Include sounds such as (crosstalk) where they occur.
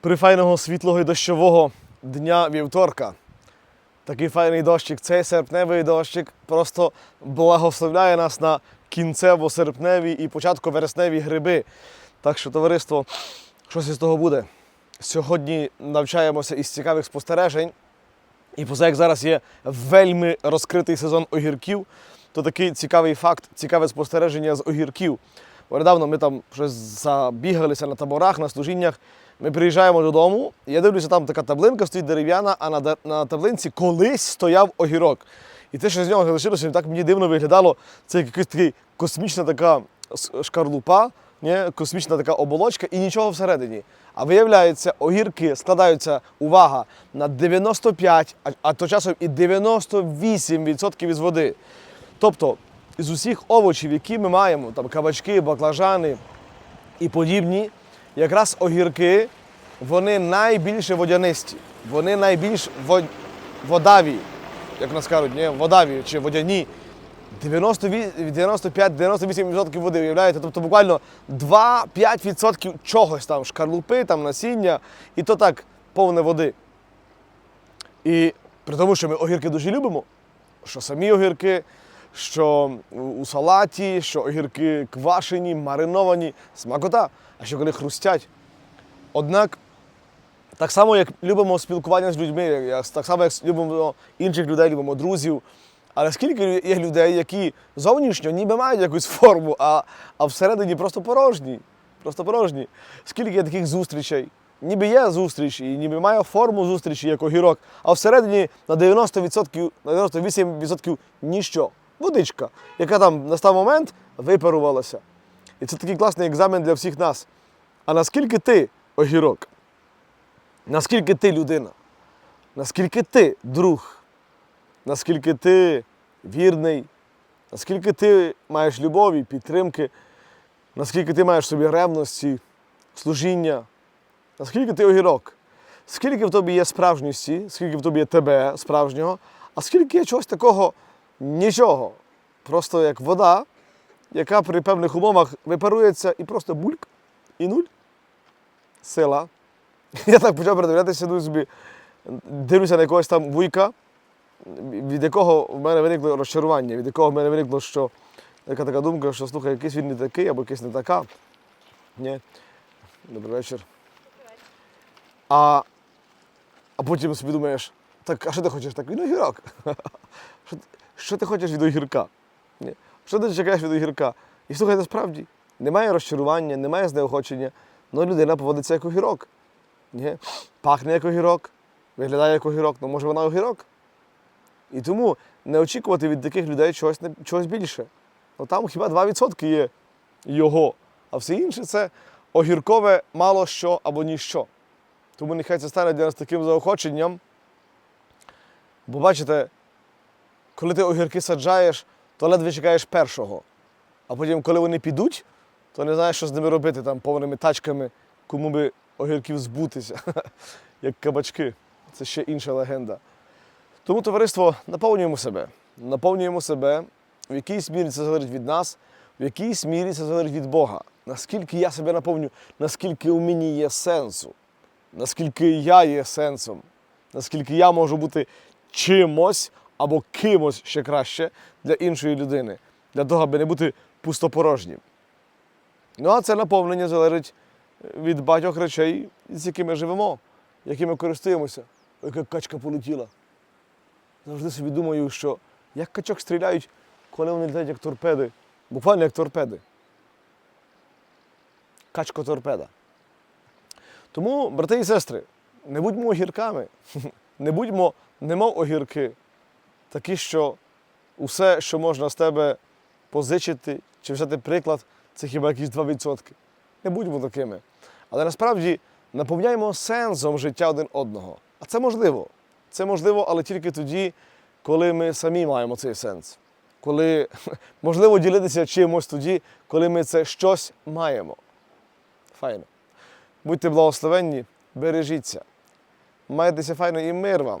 прифайного світлого і дощового дня вівторка. Такий файний дощик, цей серпневий дощик просто благословляє нас на кінцево-серпневі і початково-вересневі гриби. Так що, товариство, щось із того буде. Сьогодні навчаємося із цікавих спостережень. І поза як зараз є вельми розкритий сезон огірків, то такий цікавий факт, цікаве спостереження з огірків. Бо Недавно ми там щось забігалися на таборах, на служіннях. Ми приїжджаємо додому, і я дивлюся, там така таблинка стоїть дерев'яна, а на, на таблинці колись стояв огірок. І те, що з нього залишилося, так мені дивно виглядало. Це якась така космічна така шкарлупа, ні? космічна така оболочка і нічого всередині. А виявляється, огірки складаються, увага, на 95, а, а то часом і 98% із води. Тобто, з усіх овочів, які ми маємо, там кабачки, баклажани і подібні, якраз огірки, вони найбільше водянисті, вони найбільш вод... водаві, як нас кажуть, ні? водаві чи водяні. 95-98% води, уявляєте? Тобто буквально 2-5% чогось там, шкарлупи, там, насіння, і то так повне води. І при тому, що ми огірки дуже любимо, що самі огірки, що у салаті, що огірки квашені, мариновані, смакота, а що коли хрустять. Однак, так само, як любимо спілкування з людьми, так само, як любимо інших людей, любимо друзів. Але скільки є людей, які зовнішньо ніби мають якусь форму, а, а всередині просто порожні. Просто порожні. Скільки є таких зустрічей? Ніби є зустріч, і ніби має форму зустрічі, як огірок, а всередині на 90%, на 98% ніщо. Водичка, яка там настав момент випарувалася. І це такий класний екзамен для всіх нас. А наскільки ти огірок? Наскільки ти людина? Наскільки ти друг? Наскільки ти вірний? Наскільки ти маєш любові, підтримки? Наскільки ти маєш собі ревності, служіння? Наскільки ти огірок? Скільки в тобі є справжністі, скільки в тобі є тебе справжнього, а скільки є чогось такого нічого. Просто як вода, яка при певних умовах випарується і просто бульк, і нуль. Сила. (laughs) Я так почав передивлятися, думаю собі, дивлюся на якогось там вуйка, від якого в мене виникло розчарування, від якого в мене виникло, що яка така думка, що слухай, якийсь він не такий або якийсь не така. Ні. Добрий вечір. А, а потім собі думаєш, так, а що ти хочеш? Так він огірок. Що, ти- хочеш від огірка? Що ти чекаєш від огірка? І слухай, насправді, немає розчарування, немає знеохочення, але людина поводиться як огірок. Ні? Пахне як огірок, виглядає як огірок, ну може вона огірок. І тому не очікувати від таких людей чогось, чогось більше. Ну там хіба 2% є його, а все інше це огіркове мало що або ніщо. Тому нехай це стане для нас таким заохоченням. Бо бачите, коли ти огірки саджаєш, то ледве чекаєш першого. А потім, коли вони підуть, то не знаєш, що з ними робити там повними тачками, кому би огірків збутися, (laughs) як кабачки. Це ще інша легенда. Тому, товариство, наповнюємо себе. Наповнюємо себе. В якійсь мірі це залежить від нас, в якійсь мірі це залежить від Бога. Наскільки я себе наповню, наскільки у мені є сенсу, наскільки я є сенсом, наскільки я можу бути чимось або кимось ще краще для іншої людини, для того, аби не бути пустопорожнім. Ну а це наповнення залежить від багатьох речей, з якими живемо, якими користуємося. Яка качка полетіла. Завжди собі думаю, що як качок стріляють, коли вони літають як торпеди. Буквально як торпеди. Качко-торпеда. Тому, брати і сестри, не будьмо огірками, (laughs) не будьмо немов огірки, такі, що усе, що можна з тебе позичити чи взяти приклад, це хіба якісь 2%. Не будьмо такими. Але насправді наповняємо сенсом життя один одного. А це можливо. Це можливо, але тільки тоді, коли ми самі маємо цей сенс. Коли (laughs) можливо ділитися чимось тоді, коли ми це щось маємо. Файно. Будьте благословенні, бережіться. Майтеся файно і мир вам.